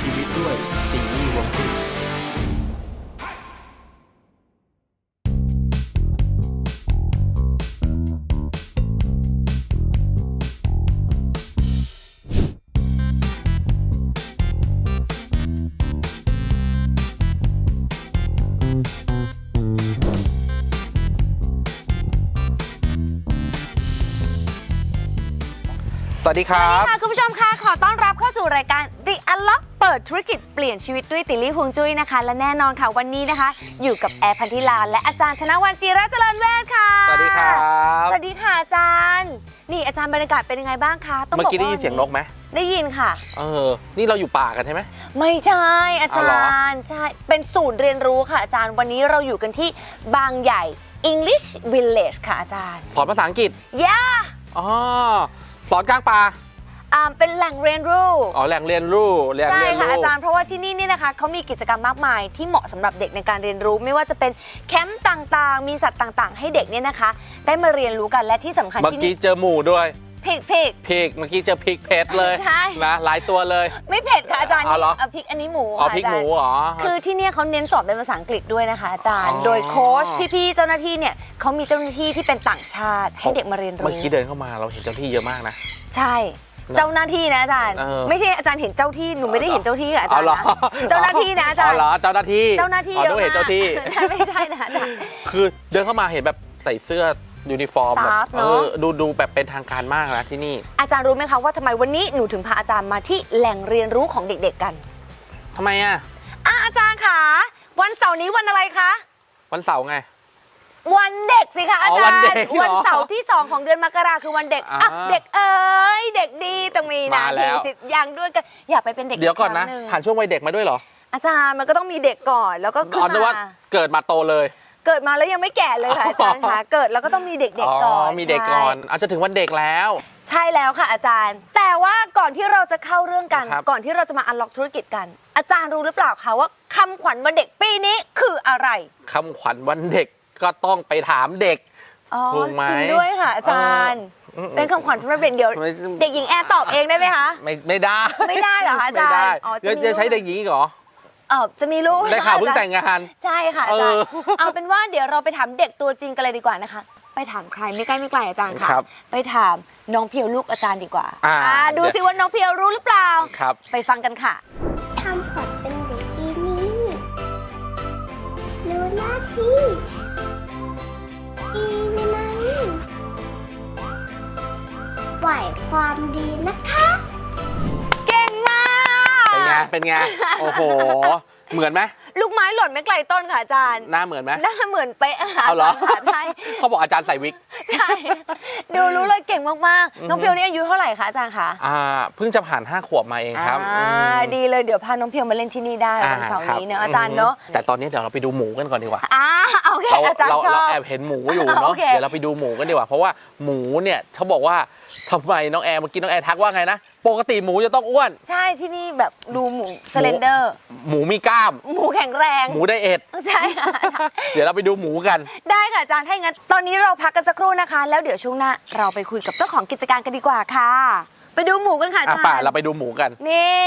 ชีวิตด้วยตีนี่ฮวงจุ้ ดีครับ ค่ะคุณผู้ชมคะขอต้อนรับเข้าสู่รายการ The Unlock เปิดธุรกิจเปลี่ยนชีวิตด้วยติลลี่ฮวงจุ้ยนะคะ และแน่นอนค่ะวันนี้นะคะ อยู่กับแอร์พันธิลาและอาจารย์ธนวันจีระเจริญเวชค่ะ สวัสดีครับ สวัสดีค่ะอาจารย์ นี่อาจารย์บรรยากาศเป็นยังไงบ้างคะต้องเมื่บอกี้ได้ยินว่าเสียงนกไหมได้ยินค่ะ เออ นี่เราอยู่ป่ากันใช่ไหม ไม่ใช่อาเอาจาเหรอรย์ใช่เป็นศูนย์เรียนรู้ค่ะอาจารย์วันนี้เราอยู่กันที่บางใหญ่ English Village ค่ะอาจารย์สอนภาษาอังกฤษ ย่า อ๋อ สอนกลางป่าอ่าเป็นแหล่งเรียนรู้ อ๋อแหล่งเรียนรู้แหล่งใช่เรียนค่ะ รู้อาจารย์เพราะว่าที่นี่เนี่ยนะคะเขามีกิจกรรมมากมายที่เหมาะสำหรับเด็กในการเรียนรู้ ไม่ว่าจะเป็นแคมป์ต่างๆ มีสัตว์ต่างๆ ให้เด็กเนี่ยนะคะ ได้มาเรียนรู้กันและที่สำคัญเมื่อที่กี้นี่เจอหมูด้วย พริกพริกพริกเมื่อกี้เจอพริกเผ็ดเลยใช่ นะหลายตัวเลย ไม่เผ็ดค่ะอาจารย์เอาเหรอนี่เอาพริกอันนี้หมูอ๋อค่ะพริกอาหจารมูย์เหรอ คือที่เนี่ยเขาเน้นสอนเป็นภาษาอังกฤษด้วยนะคะอาจารย์ อ๋อ โดยโค้ชพี่ๆเจ้าหน้าที่เนี่ยเขามีเจ้าหน้าที่ที่เป็นต่างชาติ ให้เด็กมาเรียนเมื่อรู้กี้เดินเข้ามาเราเห็นเจ้าที่เยอะมากนะ ใช่ เจ้าหน้าที่นะอาจารย์ เออ ไม่ใช่อาจารย์เห็นเจ้าที่หนูไม่ได้เห็นเจ้าที่ค่ะอาจารย์เหรอนะ เจ้าหน้าที่นะอาจารอ๋อย์เหรอเจ้าหน้าที่เจ้าหน้าที่อ๋อเยนึอะกว่าเห็นมาเจ้ากที่ ใช่ไม่ใช่นะอาจารย์ คือเดินเข้ามาเห็นแบบใส่เสื้อ ยูนิฟอร์มแบบ Staff เอเนอะ อดูดูแบบเป็นทางการมากนะที่นี่ อาจารย์รู้ไหมคะว่าทำไมวันนี้หนูถึงพาอาจารย์มาที่แหล่งเรียนรู้ของเด็กๆกันทำไมอะ อะอาจารย์คะวันเสาร์นี้วันอะไรคะ วันเสาร์ไง วันเด็กสิคะอาอ๋อจารย์วันเด็กเหรอวันเสาร์ที่ 2 ของเดือนมกราคือวันเด็กอ่าอะเด็กเอ๋ยเด็กดีต้องมีนะมาแล้วถึงสิบอย่างด้วยกันอยากไปเป็นเด็กเดี๋ยวก่อนนะ ครั้งหงผ่านช่วงวัยเด็กมาด้วยเหรออาจารย์มันก็ต้องมีเด็กก่อนแล้วก็ขึ้อ๋อนนึกว่ามาเกิดมาโตเลย เกิดมาแล้วยังไม่แก่เลยค่ะอาจารย์คะเกิดแล้วก็ต้องมีเด็กอ๋อๆก่อนมีเด็กก่อนใช่อาจจะถึงวันเด็กแล้ว ใช่แล้วค่ะอาจารย์ แต่ว่าก่อนที่เราจะเข้าเรื่องกันครับก่อนที่เราจะมาอันล็อกธุรกิจกัน อาจารย์รู้หรือเปล่าคะว่าคำขวัญวันเด็กปีนี้คืออะไรคำขวัญวันเด็กก็ต้องไปถามเด็กอ๋อถูกไหมจริงด้วยค่ะอาจารย์เออเป็นคำขวัญสำหรับเด็กเดี๋ยวไม่เด็กหญิงแอร์ตอบเองได้ไหมคะ ไม่ไม่ได้ ไม่ได้เหรอคะอาจารย์ไม่ได้อ๋อจะเดี๋ยวมีจะใช้ลูกเด็กหญิงอีกเหรอ เออจะมีลูกได้ข่าวเพิ่งอาจารย์แต่งงาน ใช่ค่ะอาจารย์เออเอาเป็นว่าเดี๋ยวเราไปถามเด็กตัวจริงกันเลยดีกว่านะคะ ไปถามใครไม่ใกล้ไม่ไกลอาจารย์ค่ะครับไปถามน้องเพียวลูกอาจารย์ดีกว่าอ่าอ่าดูสิว่าน้องเพียวรู้หรือเปล่าครับไปฟังกันค่ะทำขวัญเป็นเด็กดีนี้รู้หน้าที่ดีวินัยฝ่ายความดีนะคะ ไงเป็นไงโอ้โห เหมือนไหมลูกไม้หล่นไม่ไกลต้นค่ะอาจารย์ หน้าเหมือนไหมหน้าเหมือนเป๊ะค่ะเอาเหรอค่ะใช่เขาบอกอาจารย์ใส่วิกใช่ดูรู้เลยเก่งมากๆน้องเพียวนี่อายุเท่าไหร่คะอาจารย์คะอ่าเพิ่งจะผ่าน5ขวบมาเองครับอ่าอืมดีเลยเดี๋ยวพาน้องเพียวมาเล่นที่นี่ได้วันเสาร์นี้เนอะอาจารย์เนอะแต่ตอนนี้เดี๋ยวเราไปดูหมูกันก่อนดีกว่าอ่าโอเคเราอาจารเราย์ชอเราบแอบเห็นหมูอยู่เนาะโอเคเดี๋ยวเราไปดูหมูกันดีกว่าเพราะว่าหมูเนี่ยเขาบอกว่าทำไมน้องแอร์เมื่อกี้น้องแอร์ทักว่าไงนะ ปกติหมูจะต้องอ้วน ใช่ที่นี่แบบดูหมูสเลนเดอร์ หมูมีกล้าม หมูแข็งแรง หมูไดเอทใช่ค่ะ เดี๋ยวเราไปดูหมูกัน ได้ค่ะอาจารย์ถ้าอย่างนั้นตอนนี้เราพักกันสักครู่นะคะ แล้วเดี๋ยวช่วงหน้าเราไปคุยกับเจ้าของกิจการกันดีกว่าค่ะ ไปดูหมูกันค่ะอาอะจารย์ป่าเราไปดูหมูกัน นี่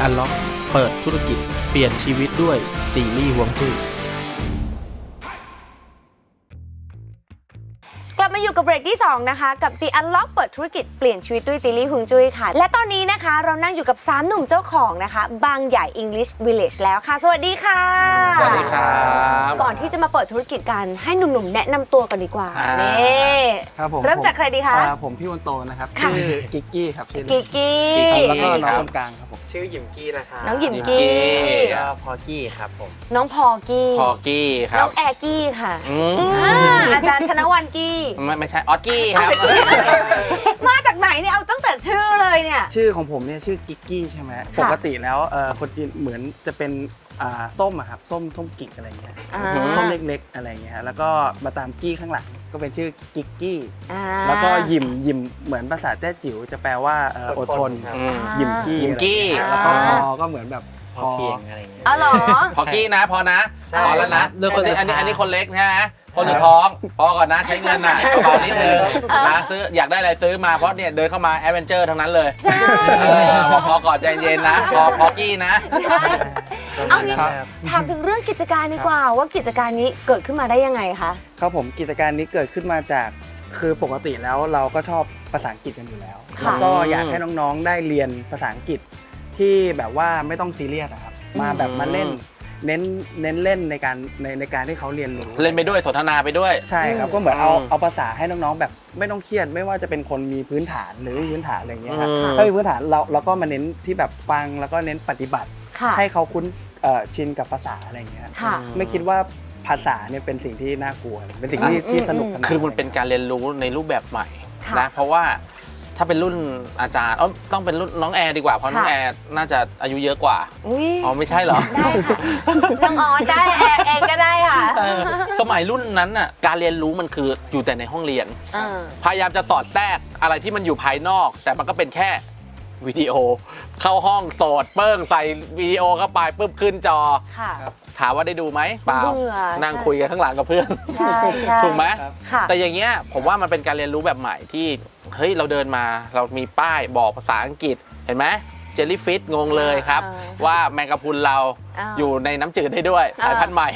อันล็อก เปิดธุรกิจ เปลี่ยนชีวิตด้วยตีลี่หวงจุ้ย ที่ 2 นะคะ กับ The Unlock เปิดธุรกิจเปลี่ยนชีวิตด้วยติลลี่ฮุงจุ้ยค่ะ และตอนนี้นะคะเรานั่งอยู่กับ 3 หนุ่มเจ้าของนะคะ บางใหญ่ English Village แล้วค่ะ สวัสดีค่ะ สวัสดีครับก่อนที่จะมาเปิดธุรกิจกันให้หนุ่มๆแนะนำตัวกันดีกว่าอ่า นี่ครับผมเริ่มจากใครดีคะ อ่าผมพี่วันโตนะครับค่ะ ชื่อกิกกี้ครับชื่อกิกกี้กิ๊กกี้แล้วก็น้องครับคนกลางครับผมชื่อหยิมกี้นะครับน้องหยิมหยิมกี้กี้ ก็พอกี้ครับผม น้องพอกี้พอกี้คน้รัอบ งแอร์กี้ค่ะอืมอ่าอาจารย์ธนวันกี้ ไม่ไม่ใช่ออสกี้ครับ มาจากไหนเนี่ยเอาตั้งแต่ชื่อเลยเนี่ย ชื่อของผมเนี่ยชื่อกิกกี้ใช่ไหมปกติแล้วเอ่อคนจีนเหมือนจะเป็นอ่าส้มอะครับส้มส้มกิกอะไรเงี้ยอ่า ส้มเล็กๆอะไรเงี้ยฮะแล้วก็มาตามกี้ข้างหลังก็เป็นชื่อกิกกี้ อ่าแล้วก็ยิมยิมเหมือนภาษาแต้จิ๋วจะแปลว่าเอ่ออดทนครับ อืมยิมกี้ยิมกี้ อะไรเงี้ยแล้วก็พอก็เหมือนแบบพอเพียงอะไรอย่างเงี้ย อ๋อเหรอ พอกี้นะ พอนะใช่ พอแล้วนะเรื่องคนสุดอันนี้ท้าย อันนี้คนเล็กใช่ไหม คนสุดท้องพอก่อนนะใช้เงินน่ะพอนิดนึงนะซื้ออยากได้อะไรซื้อมาเพราะเนี่ยเดินเข้ามาแอดเวนเจอร์ทั้งนั้นเลยใช่เออพอพอก่อนใจเย็นนะพอพอกี้นะ เอางี้ครับถามถึงเรื่องกิจการดีกว่าว่ากิจการนี้เกิดขึ้นมาได้ยังไงคะ ครับผมกิจการนี้เกิดขึ้นมาจากคือปกติแล้วเราก็ชอบภาษาอังกฤษกันอยู่แล้วค่ะ แล้วก็อยากให้น้องๆได้เรียนภาษาอังกฤษที่แบบว่าไม่ต้องซีเรียสอะครับมาแบบมาเล่น เน้นเน้นเล่นในการในในการที่เขาเรียนรู้เล่นไปด้วยสนทนาไปด้วย ใช่ครับก็เหมือนเอาอืมเอาภาษาให้น้องๆแบบไม่ต้องเครียดไม่ว่าจะเป็นคนมีพื้นฐานหรือไม่มีพื้นฐานอะไรอย่างเงี้ยครับอืม ถ้ามีพื้นฐานเราเราก็มาเน้นที่แบบฟังแล้วก็เน้นปฏิบัติ ค่ะ ให้เขาคุ้นเอ่อชินกับภาษาอะไรอย่างเงี้ยค่ะ ไม่คิดว่าภาษาเนี่ยเป็นสิ่งที่น่ากลัวเป็นสิ่งที่อืมที่อืมสนุกสนานคือมันเป็นการเรียนรู้ในรูปแบบใหม่ค่ะ นะเพราะว่า ถ้าเป็นรุ่นอาจารย์เอ้าต้องเป็นรุ่นน้องแอร์ดีกว่าเพราะน้องค่ะแอร์น่าจะอายุเยอะกว่า อุ้ยอ๋อไม่ใช่เหรอ ได้ค่ะน้องออนได้แอร์เองก็ได้ค่ะเออสมัยรุ่นนั้นน่ะการเรียนรู้มันคืออยู่แต่ในห้องเรียน เออ พยายามจะสอดแทรกอะไรที่มันอยู่ภายนอก แต่มันก็เป็นแค่วิดีโอ เข้าห้องโสดเปิ้งใส่วิดีโอเข้าไปปุ๊บขึ้นจอ ค่ะ ถามว่าได้ดูไหมเปล่าเบื่อนั่งคุยกันข้างหลังกับเพื่อนใช่ใช่ ถูกไหม ครับ ค่ะ แต่อย่างเงี้ยผมว่ามันเป็นการเรียนรู้แบบใหม่ที่ เฮ้ยเราเดินมาเรามีป้ายบอกภาษาอังกฤษเห็นไหมเจลลี่ฟิชงงเลยครับ อ่าว่าแมงกะพรุนเราอ่าอยู่ในน้ำจืดได้ด้วยอ่า สายพันธุ์ใหม่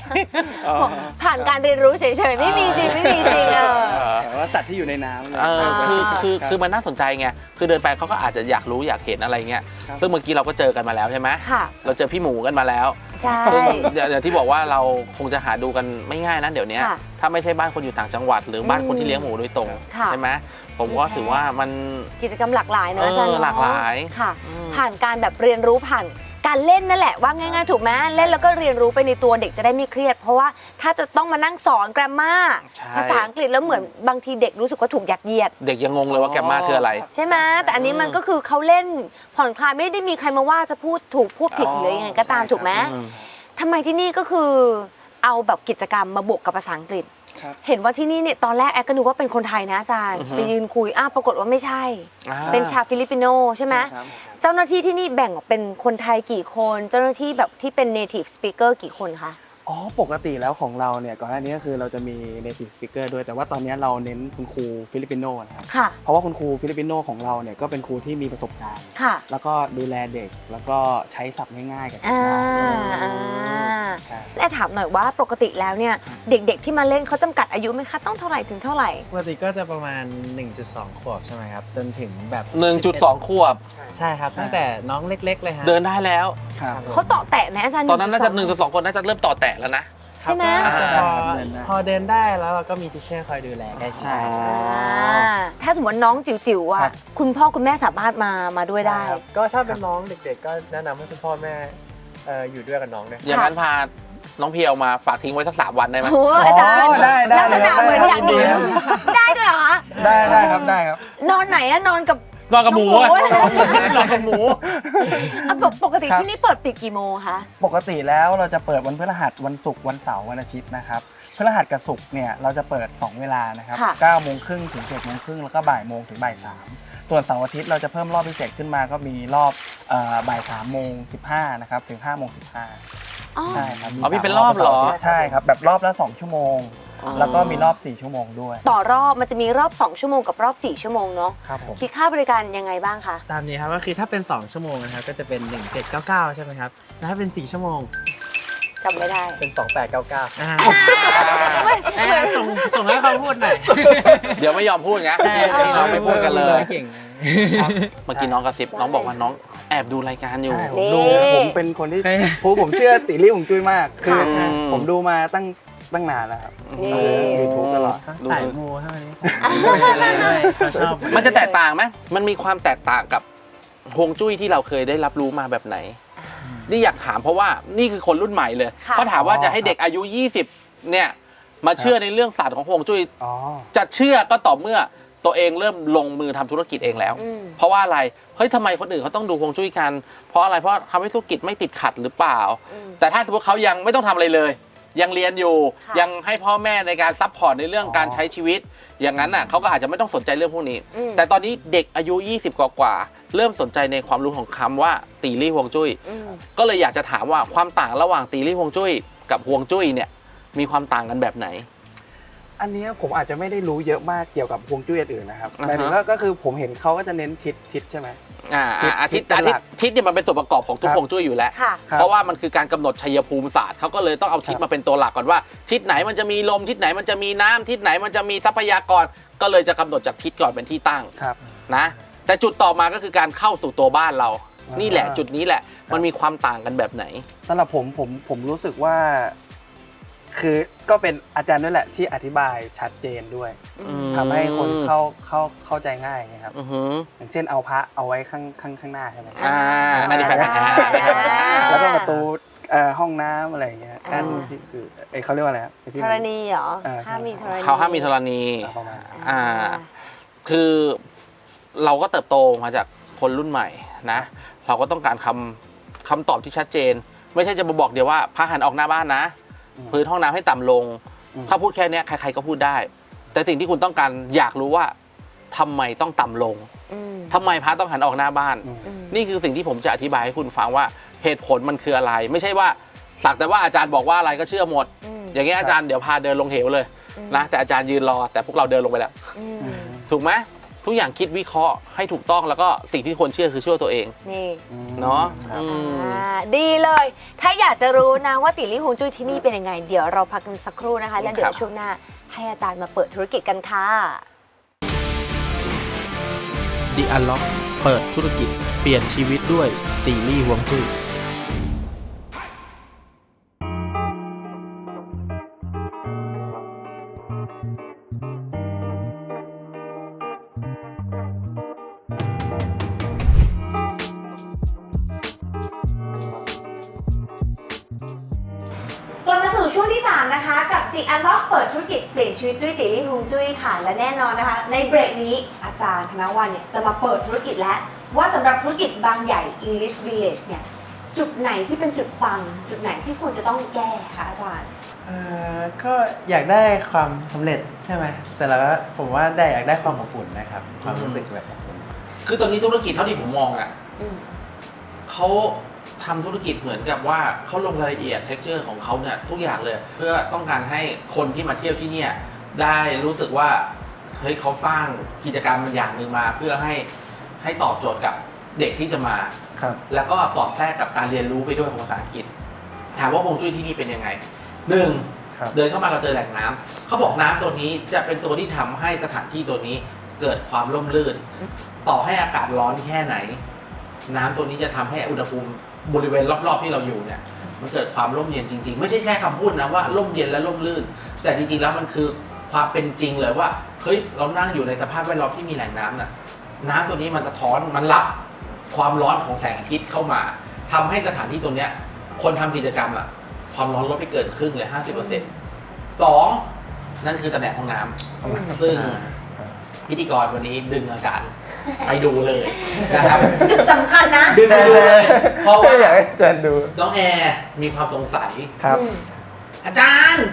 อ๋อผ่านการเรียนรู้เฉยๆ ไม่มีจริงไม่มีจริงเออแต่ว่าสัตว์ที่อยู่ในน้ำเออคือคือรับคือมันน่าสนใจไงคือเดินไปเขาก็อาจจะอยากรู้อยากเห็นอะไรเงี้ยครับ ซึ่งเมื่อกี้เราก็เจอกันมาแล้วใช่ไหมค่ะเราเจอพี่หมูกันมาแล้วใช่ ซึ่งอย่างอย่างที่บอกว่าเราคงจะหาดูกันไม่ง่ายนะเดี๋ยวนี้ค่ะถ้าไม่ใช่บ้านคนอยู่ต่างจังหวัด หรือบ้านคนที่เลี้ยงหมูโดยตรงค่ะ ใช่ไหม ผมก็ถือว่ามัน กิจกรรมหลากหลายเนอะเอออาจารย์เนะหลากหลายค่ะ อืม ผ่านการแบบเรียนรู้ผ่านการเล่นนั่นแหละว่าง่ายๆถูกไหมเล่นแล้วก็เรียนรู้ไปในตัวเด็กจะได้ไม่เครียด เพราะว่าถ้าจะต้องมานั่งสอนแกรมมาใช่ภาษาอังกฤษแล้วเหมือนบางทีเด็กรู้สึกว่าถูกยัดเยียด เด็กยังงงเลยว่าแกมมาคืออะไร ใช่ไหมแต่อันนี้มันก็คือเขาเล่นผ่อนคลายไม่ได้มีใครมาว่าจะพูดถูกพูดผิดอ๋อหรือยังไงก็ตามใช่ถูกไหมครับอืม ทำไมที่นี่ก็คือเอาแบบกิจกรรมมาบวกกับภาษาอังกฤษครับ เห็นว่าที่นี่เนี่ยตอนแรกแอดก็นึกว่าเป็นคนไทยนะอาจารย์ อือฮึ ไปยืนคุยอ้าวปรากฏว่าไม่ใช่ อ่าเป็นชาวฟิลิปปิโนใช่ไหมครับเจ้าหน้าที่ที่นี่แบ่งออกเป็นคนไทยกี่คน เจ้าหน้าที่แบบที่เป็น native speaker กี่คนคะ อ๋อ ปกติแล้วของเราเนี่ยก่อนหน้านี้ก็คือเราจะมี native speaker ด้วย แต่ว่าตอนนี้เราเน้นคุณครูฟิลิปปิโนนะครับ ค่ะ เพราะว่าคุณครูฟิลิปปิโนของเราเนี่ยก็เป็นครูที่มีประสบการณ์ ค่ะ แล้วก็ดูแลเด็ก แล้วก็ใช้ศัพท์ง่ายๆกับเด็กอ่าได้อ่าใช่แอดถามหน่อยว่าปกติแล้วเนี่ยเด็กๆที่มาเล่นเขาจำกัดอายุไหมคะ ต้องเท่าไหร่ถึงเท่าไหร่ ปกติก็จะประมาณ 1.2 ขวบใช่ไหมครับ จนถึงแบบหนึ่งจุดสองขวบ ใช่ครับ ตั้งแต่น้องเล็ก ๆ เลยฮะ เดินได้แล้ว ครับเขาเต่อแตะไหมอาจารย์ตอนนั้นน่าจะหนึ่ง1.2จุดสองคนน่าจะเริ่มต่อแตะแล้วนะ ใช่ไหมครับก็อ่าพอเดินได้พอเดินได้แล้วเราก็มีทิเชอร์คอยดูแลใกล้ชิดใช่อ่าถ้าสมมติน้องจิ๋วๆครัอะบ คุณพ่อคุณแม่สามารถมามาด้วยได้ ครับก็ถ้าเป็นน้องเด็กๆ ก็แนะนำให้คุณพ่อแม่เอ่ออยู่ด้วยกับน้องด้วย อย่างนั้นพาน้องเพียวมาฝากทิ้งไว้สักสามวันได้ไหม โอ้โหอาจารย์อ๋อได้ได้ลักษณะเหมือนอยากหนีได้ครับได้ด้วยเหรอคะได้ได้ครับได้ครับ นอนไหนอะนอนกับ นอนกับหมูอะโอ้โหนอนกับหมู อะปกปกติครับ ที่นี่เปิดปิดกี่โมงคะ ปกติแล้วเราจะเปิดวันพฤหัสวันศุกร์วันเสาร์วันอาทิตย์นะครับพฤหัสกับศุกร์เนี่ยเราจะเปิด 2 เวลานะครับค่ะ 9โมงครึ่งถึง7โมงครึ่งแล้วก็บ่ายโมงถึงบ่ายสามส่วนเสาร์อาทิตย์เราจะเพิ่มรอบพิเศษขึ้นมาก็มีรอบเอ่อบ่าย3โมง15นะครับถึง5โมง15 อ๋อ ใช่ครับอ๋อมีสาเป็นรอบเหรอ ใช่ครับ แบบรอบละ 2 ชั่วโมง แล้วก็มีรอบ 4 ชั่วโมงด้วย ต่อรอบมันจะมีรอบ 2 ชั่วโมงกับรอบ 4 ชั่วโมงเนาะครับผมคิดค่าบริการยังไงบ้างคะตามนี้ครับก็คือถ้าเป็น 2 ชั่วโมงนะครับก็จะเป็น 1799 ใช่ไหมครับแล้วถ้าเป็น 4 ชั่วโมงจำไม่ได้เป็น 2899อ่าไม่เอ้ยส่งส่งให้เขาพูดหน่อย เดี๋ยวไม่ยอมพูดไงนี่น้องไม่พูดกันเลยเก่งเมื่อกี้น้องกระซิบน้องบอกว่าน้องแอบดูรายการอยู่ ใช่ผมนี่ดูผมเป็นคนที่เฮ้ยผมผมเชื่อติลี่ผมจุ้ยมาก คือค่ะผมดูมาตั้ง ตั้งนานแล้วครับนี่ ยูทูบตลอดเขาสายมูเท่านี้เขาชอบมันจะแตกต่างไหมมันมีความแตกต่างกับฮวงจุ้ยที่เราเคยได้รับรู้มาแบบไหน นี่อยากถามเพราะว่านี่คือคนรุ่นใหม่เลยค่ะ เขาถามว่าจะให้เด็กอายุ 20 เนี่ย มาเชื่อในเรื่องศาสตร์ของฮวงจุ้ย อ๋อ จะเชื่อก็ต่อเมื่อตัวเองเริ่มลงมือทำธุรกิจเองแล้ว อืม เพราะว่าอะไร เฮ้ยทำไมคนอื่นเขาต้องดูฮวงจุ้ยกัน เพราะอะไร เพราะทำให้ธุรกิจไม่ติดขัดหรือเปล่าอืมแต่ถ้าสมมติเขายังไม่ต้องทำอะไรเลย ยังเรียนอยู่ค่ะ ยังให้พ่อแม่ในการซัพพอร์ตในเรื่องการใช้ชีวิต อย่างนั้นน่ะเขาก็อาจจะไม่ต้องสนใจเรื่องพวกนี้ อืมแต่ตอนนี้เด็กอายุ 20 กว่ากว่าๆเริ่มสนใจในความรู้ของคำว่าตีรี่ฮวงจุ้ย อืม ก็เลยอยากจะถามว่าความต่างระหว่างตีรี่ฮวงจุ้ยกับฮวงจุ้ยเนี่ยมีความต่างกันแบบไหน อันเนี้ยผมอาจจะไม่ได้รู้เยอะมากเกี่ยวกับฮวงจุ้ยอื่นนะครับอ่าฮะ หมายถึงว่าก็คือผมเห็นเขาก็จะเน้นทิศทิศใช่ไหม อ่าทิศอาทิตย์ทิศเป็นอาทิตหลัย์กทิศเนี่ยมันเป็นส่วนประกอบของทุกครับ ฮวงจุ้ยอยู่แล้ว ค่ะ ครับเพราะว่ามันคือการกำหนดชัยภูมิศาสตร์เขาก็เลยต้องเอาทิศครับมาเป็นตัวหลักก่อนว่า ทิศไหนมันจะมีลมทิศไหนมันจะมีน้ำทิศไหนมันจะมีทรัพยากร ก็เลยจะกำหนดจากทิศก่อนเป็นที่ตั้งครับ นะแต่จุดต่อมาก็คือการเข้าสู่ตัวบ้านเรา อ่านี่นี่แหละจุดนี้แหละครับมันมีความต่างกันแบบไหน สำหรับผมผมผมรู้สึกว่า คือก็เป็นอาจารย์ด้วยแหละที่อธิบายชัดเจนด้วยอืมทำให้คนเข้าเข้าเข้าใจง่ายไงครับ อือหืออย่างเช่นเอาพระเอาไว้ข้างข้างข้างหน้าใช่ไหมอ่าไม่ได้แฟนอ่า แล้วก็ประตูเอ่อห้องน้ำอะไรอย่างเงี้ยกั้นอ่า ที่คือเอ้ยเขาเรียกว่าอะไรครับไอ้ที่ธมันรณีเหรออ่าใช่ ห้ามมีธรณีเขาห้ามมีธรณี อ่าประมาณนั้น อ่า คือเราก็เติบโตมาจากคนรุ่นใหม่นะ เราก็ต้องการคำคำตอบที่ชัดเจน ไม่ใช่จะมาบอกเดียวว่าพระหันออกหน้าบ้านนะอืม พื้นห้องน้ำให้ต่ำลงอืมถ้าพูดแค่เนี้ยใครๆก็พูดได้ แต่สิ่งที่คุณต้องการอยากรู้ว่าทำไมต้องต่ำลงอืมทำไมพระต้องหันออกหน้าบ้านอืมอืมนี่คือสิ่งที่ผมจะอธิบายให้คุณฟังว่าเหตุผลมันคืออะไร ไม่ใช่ว่าสักแต่ว่าอาจารย์บอกว่าอะไรก็เชื่อหมด อืมอย่างเงี้ยอาจารย์เดี๋ยวพาเดินลงเหวเลยอืมนะแต่อาจารย์ยืนรอแต่พวกเราเดินลงไปแล้ว อืมอืมถูกไหม ทุกอย่างคิดวิเคราะห์ให้ถูกต้องแล้วก็สิ่งที่ควรเชื่อคือเชื่อตัวเองนี่เนาะครับอืมอ่าดีเลย ถ้าอยากจะรู้นะว่าติลี่ฮวงจุ้ยที่นี่เป็นยังไง เดี๋ยวเราพักกันสักครู่นะคะ แล้วเดี๋ยครัวบช่วงหน้าให้อาจารย์มาเปิดธุรกิจกันค่ะ The Unlock เปิดธุรกิจเปลี่ยนชีวิตด้วยตีลี่ฮวงจุ้ย ช่วงที่ 3 นะคะ กับ The Unlock เปิดธุรกิจเปลี่ยนชีวิตด้วยติลี่ฮวงจุ้ยค่ะและแน่นอนนะคะ ในเบรกนี้อาจารย์ธนวันเนี่ยจะมาเปิดธุรกิจแล้ว ว่าสำหรับธุรกิจบางใหญ่ English Village เนี่ยจุดไหนที่เป็นจุดปัง จุดไหนที่ควรจะต้องแก้คะอาจารย์เอ่อก็อยากได้ความสำเร็จใช่ไหมเสร็จแล้วก็ผมว่าได้อยากได้ความอบอุ่นนะครับ ความรู้สึกแบบอบอุ่นคือตอนนี้ธุรกิจเท่าที่ผมมองอะอืมเขา ทำธุรกิจเหมือนกับว่าเขาลงรายละเอียด t e x t อร์ของเขาเนี่ยทุกอย่างเลย เพื่อต้องการให้คนที่มาเที่ยวที่เนี่ยได้รู้สึกว่าเฮ้ยเขาสร้างกิจกรรมอย่างหนึ่งมา เพื่อให้ให้ตอบโจทย์กับเด็กที่จะมา ครับแล้วก็สอดแทรกกับการเรียนรู้ไปด้วยของภาษาอังกฤษ ถามว่าฮวงจุ้ยที่นี่เป็นยังไงหนึ่ง ครับเดินเข้ามาเราเจอแหล่งน้ำเขาบอกน้ำตัวนี้จะเป็นตัวที่ทำให้สถานที่ตัวนี้เกิดความร่มรื่น ต่อให้อากาศร้อนแค่ไหน น้ำตัวนี้จะทำให้อุณหภูมิ บริเวณรอบๆที่เราอยู่เนี่ย มันเกิดความร่มเย็นจริง ๆ ไม่ใช่แค่คำพูดนะว่าร่มเย็นและร่มรื่น แต่จริงๆแล้วมันคือความเป็นจริงเลยว่าเฮ้ยเรานั่งอยู่ในสภาพแวดล้อมที่มีแหล่งน้ำน่ะน้ำตัวนี้มันสะท้อนมันรับความร้อนของแสงอาทิตย์เข้ามาทำให้สถานที่ตรงเนี้ยคนทำกิจกรรมอะความร้อนลดไปเกินครึ่งเลยห้าสิบเปอร์เซ็นต์สองนั่นคือตำแหน่งห้องน้ำซึ่ง พิธีกรวันนี้ดึงอาจารย์ ไปดูเลยนะครับจุดสำคัญนะดึงไปดูเลยเพราะว่าอยากให้อาจารย์ดูน้องแอร์มีความสงสัย ครับ อืมอาจารย์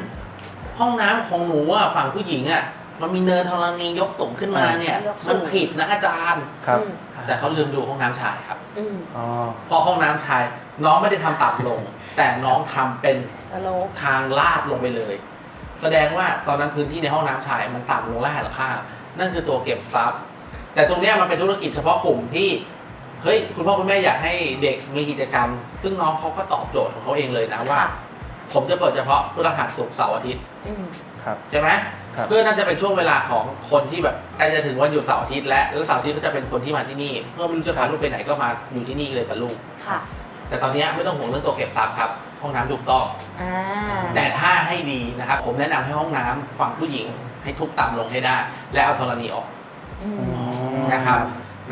ห้องน้ำของหนูอะฝั่งผู้หญิงอะ มันมีเนินธรณียกสูงขึ้นมาเนี่ยยกสูงมันผิดนะอาจารย์ ครับอืมแต่เขาลืมดูห้องน้ำชายครับ อืมอ๋อ เพราะห้องน้ำชายน้องไม่ได้ทำต่ำลง แต่น้องทำเป็นสโลปทางลาดลงไปเลย แสดงว่าตอนนั้นพื้นที่ในห้องน้ำชายมันต่ำลงและหันค่านั่นคือตัวเก็บทรัพย์ แต่ตรงเนี้ยมันเป็นธุรกิจเฉพาะกลุ่มที่เฮ้ยคุณพ่อคุณแม่อยากให้เด็กมีกิจกรรม ซึ่งน้องเขาก็ตอบโจทย์ของเขาเองเลยนะว่าค่ะผมจะเปิดเฉพาะพฤหัสศุกร์เสาร์อาทิตย์อืมครับ ใช่ไหมครับ เพื่อน่าจะเป็นช่วงเวลาของคนที่แบบใกล้จะถึงวันหยุดเสาร์อาทิตย์และแล้วเสาร์อาทิตย์ก็จะเป็นคนที่มาที่นี่เพื่อไม่รู้จะพาลูกไปไหนก็มาอยู่ที่นี่เลยกับลูก ค่ะแต่ตอนเนี้ยไม่ต้องห่วงเรื่องตัวเก็บทรัพย์ครับ ห้องน้ำถูกต้อง อ่าแต่ถ้าให้ดีนะครับ ผมแนะนำให้ห้องน้ำฝั่งผู้หญิงให้ทุบต่ำลงให้ได้ และเอาธรณีออก อืม นะครับ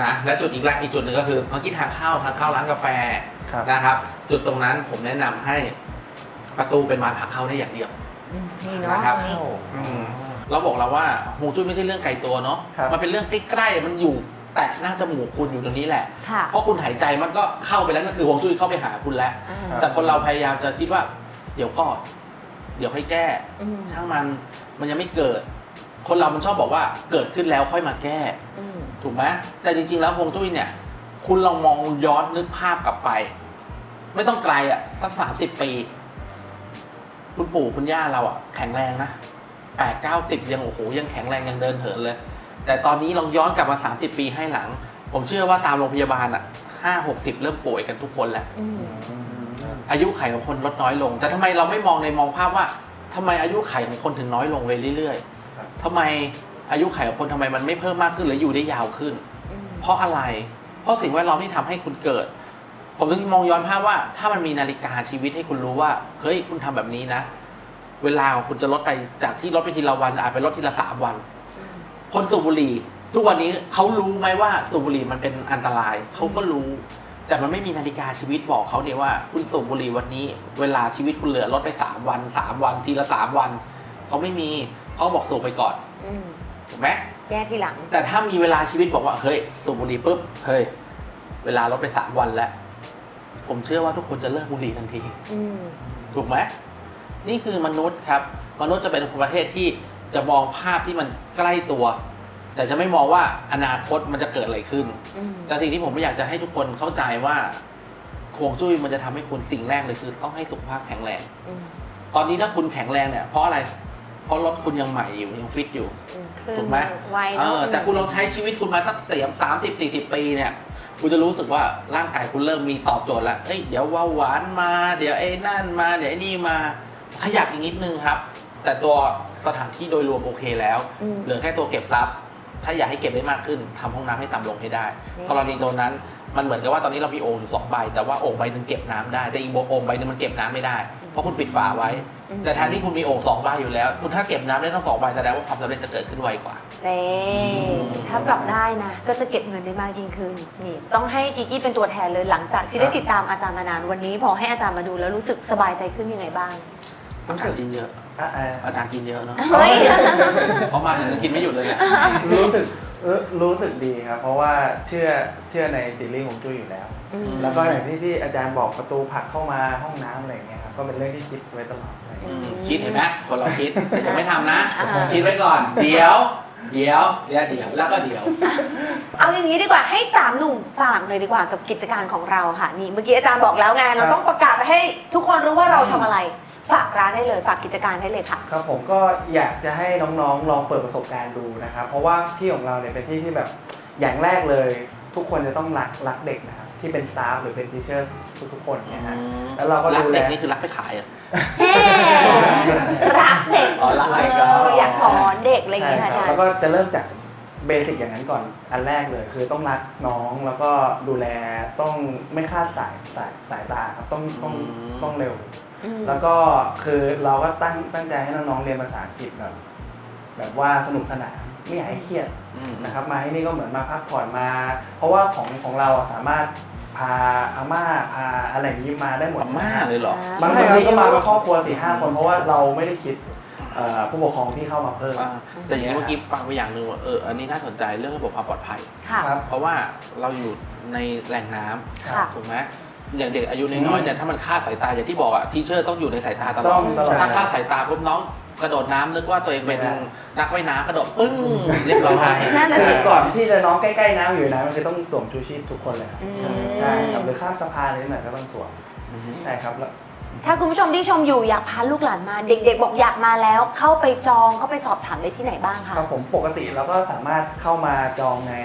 นะและจุดอีกละอีกจุดหนึ่งก็คือเมื่อกี้ทางเข้าทางเข้าร้านกาแฟครับ นะครับ จุดตรงนั้นผมแนะนำให้ประตูเป็นบานผลักเข้าได้อย่างเดียวอืมนี่เนาะนะครับนี่อืมเราบอกเราว่าฮวงจุ้ยไม่ใช่เรื่องไกลตัวเนาะครับ มันเป็นเรื่องใกล้ๆมันอยู่แตะหน้าจมูกคุณอยู่ตรงนี้แหละ ค่ะ เพราะคุณหายใจมันก็เข้าไปแล้วนั่นคือฮวงจุ้ยเข้าไปหาคุณแล้ว อ่าแต่คนเราพยายามจะคิดว่า เดี๋ยวก็เดี๋ยวค่อยแก้ อืมช่างมันมันยังไม่เกิด คนเรามันชอบบอกว่าเกิดขึ้นแล้วค่อยมาแก้ อืม ถูกไหมแต่จริง ๆ แล้วฮวงจุ้ยเนี่ย คุณลองมองย้อนนึกภาพกลับไป ไม่ต้องไกลอะสักสามสิบปี คุณปู่คุณย่าเราอะแข็งแรงนะแปดเก้าสิบยังโอ้โหยังแข็งแรงยังเดินเหินเลย แต่ตอนนี้ลองย้อนกลับมาสามสิบปีให้หลัง ผมเชื่อว่าตามโรงพยาบาลอะห้าหกสิบเริ่มป่วยกันทุกคนแล้วอืมอายุไขของคนลดน้อยลง แต่ทำไมเราไม่มองในมองภาพว่าทำไมอายุไขของคนถึงน้อยลงไปเรื่อยครับๆทำไม อายุไขของคนทำไมมันไม่เพิ่มมากขึ้นหรืออยู่ได้ยาวขึ้นอืมเพราะอะไร เพราะสิ่งแวดล้อมที่ทำให้คุณเกิด ผมถึงมองย้อนภาพว่า ถ้ามันมีนาฬิกาชีวิตให้คุณรู้ว่า เฮ้ยคุณทำแบบนี้นะ เวลาของคุณจะลดไปจากที่ลดไปทีละวันอาจไปลดทีละสามวัน คนสูบบุหรี่ทุกวันนี้เขารู้ไหมว่าสูบบุหรี่มันเป็นอันตรายเขาก็รู้ แต่มันไม่มีนาฬิกาชีวิตบอกเขาเนี่ยว่า คุณสูบบุหรี่วันนี้ เวลาชีวิตคุณเหลือลดไปสามวันสามวันทีละสามวันเขาไม่มีเขาบอกสูบไปก่อนอืม ถูกไหมแก้ทีหลัง แต่ถ้ามีเวลาชีวิตบอกว่า เฮ้ย สูบบุหรี่ปุ๊บ เฮ้ย เวลาลดไปสามวันแล้ว ผมเชื่อว่าทุกคนจะเลิกบุหรี่ทันที อืมถูกไหมนี่คือมนุษย์ครับ มนุษย์จะเป็นประเทศที่จะมองภาพที่มันใกล้ตัว แต่จะไม่มองว่าอนาคตมันจะเกิดอะไรขึ้น อืมแต่สิ่งที่ผมไม่อยากจะให้ทุกคนเข้าใจว่าฮวงจุ้ยมันจะทำให้คุณสิ่งแรกเลยคือ ต้องให้สุขภาพแข็งแรง อืมตอนนี้ถ้าคุณแข็งแรงเนี่ยเพราะอะไร เพราะรถคุณยังใหม่อยู่ยังฟิตอยู่อืมคือถูกไหมไวเอเนาะอแต่คุณลองใช้ชีวิตคุณมาสักเสียมสามสิบสี่สิบปีเนี่ย คุณจะรู้สึกว่าร่างกายคุณเริ่มมีตอบโจทย์แล้วเอ้ยเดี๋ยวว่าหวานมา เดี๋ยวไอ้นั่นมาเดี๋ยวไอ้นี่มา ขยับอีกนิดนึงครับ แต่ตัวสถานที่โดยรวมโอเคแล้ว อืม เหลือแค่ตัวเก็บทรัพย์ ถ้าอยากให้เก็บได้มากขึ้นทำห้องน้ำให้ต่ำลงให้ได้นี่กรณีตัวนั้นมันเหมือนกับว่าตอนนี้เรามีโอ่งอยู่สองใบ แต่ว่าโอ่งใบหนึ่งเก็บน้ำได้แต่อีกโอ่งใบหนึงมันเก็บน้ำไม่ได้ เพราะคุณปิดฝาไว้อืม แต่แทนที่คุณมีโอ่งสองใบอยู่แล้ว คุณถ้าเก็บน้ำได้ทั้งสองใบแสดงว่าความสำเร็จจะเกิดขึ้นไวกว่าเน่ถ้าปรับได้นะ ก็จะเก็บเงินได้มากยิ่งขึ้นนี่ต้องให้กิกกี้เป็นตัวแทนเลยหลังจากที่ได้ติดตามอาจารย์มานานวันนี้ พอให้อาจารย์มาดูแล้วรู้สึกสบายใจขึ้นยังไงบ้างอาจารย์กินเยอะอะอะอาจารย์กินเยอะเนาะเฮ้ยเขามาถึงกินไม่หยุดเลยเนี่ยรู้สึกเออรู้สึกดีครับ เพราะว่าเชื่อเชื่อในติลี่ของจุ้ยอยู่แล้วอืมแล้วก็อย่างที่ที่อาจารย์บอกประตูผลักเข้ามาห้องน้ำอะไรอย่างเงี้ยครับก็เป็นเรื่องที่คิดไว้ตลอด อะไรอย่างเงี้ยอืมคิดเห็นไหมคนเราคิดแต่ยังไม่ทำนะ อ่า คิดไว้ก่อน เดี๋ยว เดี๋ยวเดี๋ยวเดี๋ยวแล้วก็เดี๋ยว เอาอย่างนี้ดีกว่าให้สามหนุ่มฝากเลยดีกว่ากับกิจการของเราค่ะนี่เมื่อกี้อาจารย์บอกแล้วไงเราต้องประกาศให้ทุกคนรู้ว่าเราทำอะไร ฝากร้านได้เลยฝากกิจการได้เลยค่ะ ครับผมก็อยากจะให้น้องๆ ลองเปิดประสบการณ์ดูนะครับ เพราะว่าที่ของเราเนี่ยเป็นที่ที่แบบอย่างแรกเลย ทุกคนจะต้องรักรักเด็กนะครับที่เป็นสตาฟหรือเป็นทีเชอร์ทุกๆคนเนยฮะแล้วเราก็รักดูแล เด็กนี่คือรักไปขายเหรอะ เฮ้รักเด็กอ๋อรักเด็กเอออยากสอนเด็กอะไรอย่างใช่เงี้ยคค่ะรับอาจารแล้วย์ก็จะเริ่มจากเบสิกอย่างนั้นก่อนอันแรกเลย คือต้องรักน้องแล้วก็ดูแลต้องไม่คลาดสายสายสายตาครับต้องต้องอืม ต้องเร็ว อืม แล้วก็คือเราก็ตั้งตั้งใจให้น้องๆเรียนภาษาอังกฤษแบบแบบว่าสนุกสนานไม่อยากให้เครียดอืมนะครับมาที่นี่ก็เหมือนมาพักผ่อนมา เพราะว่าของของเราอะสามารถ พาอาม่าพาอะไรอย่างนี้มาได้หมดอาม่าเลยเหรอ บางทีก็มาเป็นครอบครัวสี่ห้าคนเพราะว่าเราไม่ได้คิดเอ่อผู้ปกครองที่เข้ามาเพิ่มอ่าแต่อย่างนี้เมื่อกี้ฟังไปอย่างหนึ่งว่าเอออันนี้น่าสนใจเรื่องระบบความปลอดภัย ค่ะ ครับ เพราะว่าเราอยู่ในแหล่งน้ำค่ะ ถูกไหมอย่างเด็กอายุน้อยๆเนี่ยถ้ามันคลาดสายตาอย่างที่บอกอะทีเชอร์ต้องอยู่ในสายตาตลต้ออดงตลอด ถ้าคลาดสายตาปุ๊บน้อง กระโดดน้ำนึกว่าตัวเองเป็นไม่ได้นักว่ายน้ำกระโดดปึ้งเรียบร้อย นั่นน่ะคืสิอก่อนที่จะน้องใกล้ๆน้ำอยู่นะมันคือต้องสวมชูชีพทุกคนเลยครับอืม ใช่ครับหรือข้ามสะพานอะไรหน่อยก็ต้องสวมอือฮึใช่ครับแล้ว ถ้าคุณผู้ชมที่ชมอยู่อยากพาลูกหลานมา เด็ก ๆ บอกอยากมาแล้ว เข้าไปจองเข้าไปสอบถามได้ที่ไหนบ้างคะ ครับผมปกติเราก็สามารถเข้ามาจองใน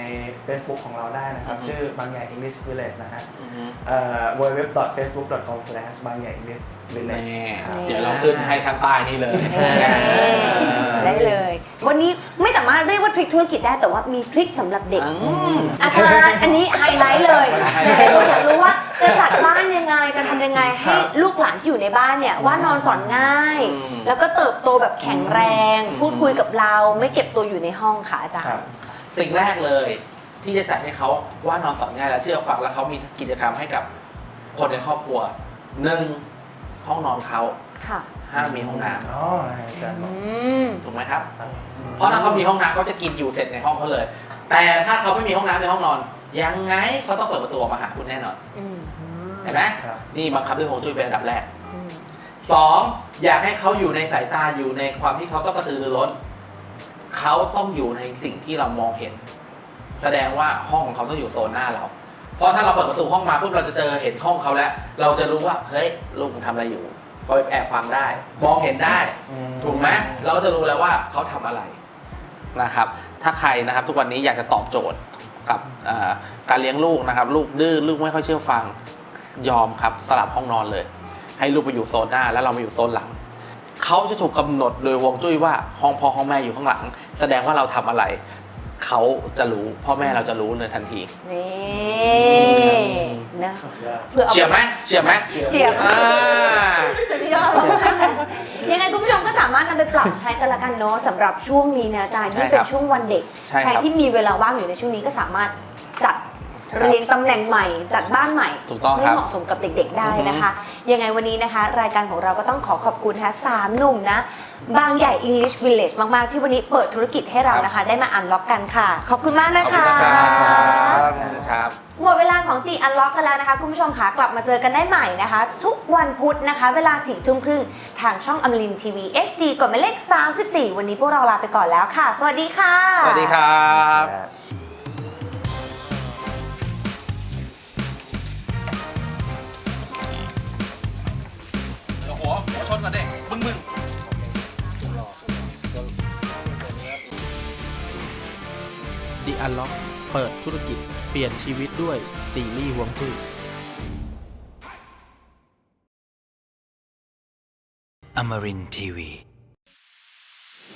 Facebook ของเราได้นะครับ อือฮึ ชื่อบางใหญ่ English Village นะฮะอือฮึ เอ่อ www.facebook.com/ บางใหญ่ English Village แน่ครับ เดี๋ยวเราขึ้นให้ทางใต้นี่เลยเอ๊ะ ได้เลย วันนี้ไม่สามารถเรียกว่าทริคธุรกิจได้แต่ว่ามีทริคสำหรับเด็กอืมอาจารย์อันนี้ไฮไลท์เลยหลายคนอยากรู้ว่าจะจัดบ้านยังไงจะทำยังไงให้ลูกหลานที่อยู่ในบ้านเนี่ยว่านอนสอนง่าย อืม แล้วก็เติบโตแบบแข็งแรงอืมพูดคุยกับเราไม่เก็บตัวอยู่ในห้องค่ะอาจารครัย์บสิ่งแรกเลยที่จะจัดให้เขาว่านอนสอนง่ายและเชื่อฟังแล้วเขามีกิจกรรมให้กับคนในครอบครัวหนึ่งห้องนอนเขา ค่ะ ห้ามมีห้องน้อ๋ออาจารย์บอก อืมำถูกไหมครับ เพราะถ้าเขามีห้องน้ำเขาจะกินอยู่เสร็จในห้องเขาเลย แต่ถ้าเขาไม่มีห้องน้ำในห้องนอน ยังไงเขาต้องเปิดประตูออกมาหาคุณแน่นอน อืมเห็นไหมครับ นี่บังคับด้วยฮวงจุ้ยเป็นอันดับแรกอืมสองอยากให้เขาอยู่ในสายตาอยู่ในความที่เขาต้องกระตือรือร้นเขาต้องอยู่ในสิ่งที่เรามองเห็น แสดงว่าห้องของเขาต้องอยู่โซนหน้าเรา เพราะถ้าเราเปิดประตูห้องมาปุ๊บเราจะเจอเห็นห้องเขาแล้ว เราจะรู้ว่าเฮ้ยลูกมึงทำอะไรอยู่ คอยแอบฟังได้ มองเห็นได้ ถูกไหมเราก็จะรู้แล้วว่าเขาทำอะไรนะครับ ถ้าใครนะครับทุกวันนี้อยากจะตอบโจทย์กับเอ่อการเลี้ยงลูกนะครับ ลูกดื้อลูกไม่ค่อยเชื่อฟังยอมครับสลับห้องนอนเลย ให้ลูกไปอยู่โซนหน้า แล้วเรามาอยู่โซนหลัง เขาจะถูกกำหนดโดยฮวงจุ้ยว่าห้องพ่อห้องแม่อยู่ข้างหลัง แสดงว่าเราทำอะไร เขาจะรู้ พ่อแม่เราจะรู้เลยทันที นี่นะเพื่อเอาเฉียบไหมเฉียบไหมเฉียบอ่าสุดยอดยังไงคุณผู้ชมก็สามารถนำไปปรับใช้กันละกันเนาะสำหรับช่วงนี้นะอาจารย์ยิ่งเป็นช่วงวันเด็กใช่ใครครับที่มีเวลาว่างอยู่ในช่วงนี้ก็สามารถจัดครับ เรียงตำแหน่งใหม่จัดบ้านใหม่ถูกต้องให้ครับเหมาะสมกับเด็ก ๆ ได้นะคะ ยังไงวันนี้นะคะ รายการของเราก็ต้องขอขอบคุณนะคะสามหนุ่มนะ บางใหญ่ English Village มากๆ ที่วันนี้เปิดธุรกิจให้เรานะคะ ได้มาอันล็อกกันค่ะ ขอบคุณมากนะขอบคะคุณนะครับครับหมดเวลาของตีอันล็อกกันแล้วนะคะ คุณผู้ชมค่ะกลับมาเจอกันได้ใหม่นะคะ ทุกวันพุธนะคะ เวลาสี่ทุ่มครึ่งทางช่องอมรินทีวี HD กดหมายเลข 34 วันนี้พวกเราลาไปก่อนแล้วค่ะ สวัสดีค่ะ สวัสดีครับ อัลล็อก เปิดธุรกิจ เปลี่ยนชีวิตด้วยตีลี่หวงจุ้ย Amarin Tiwi.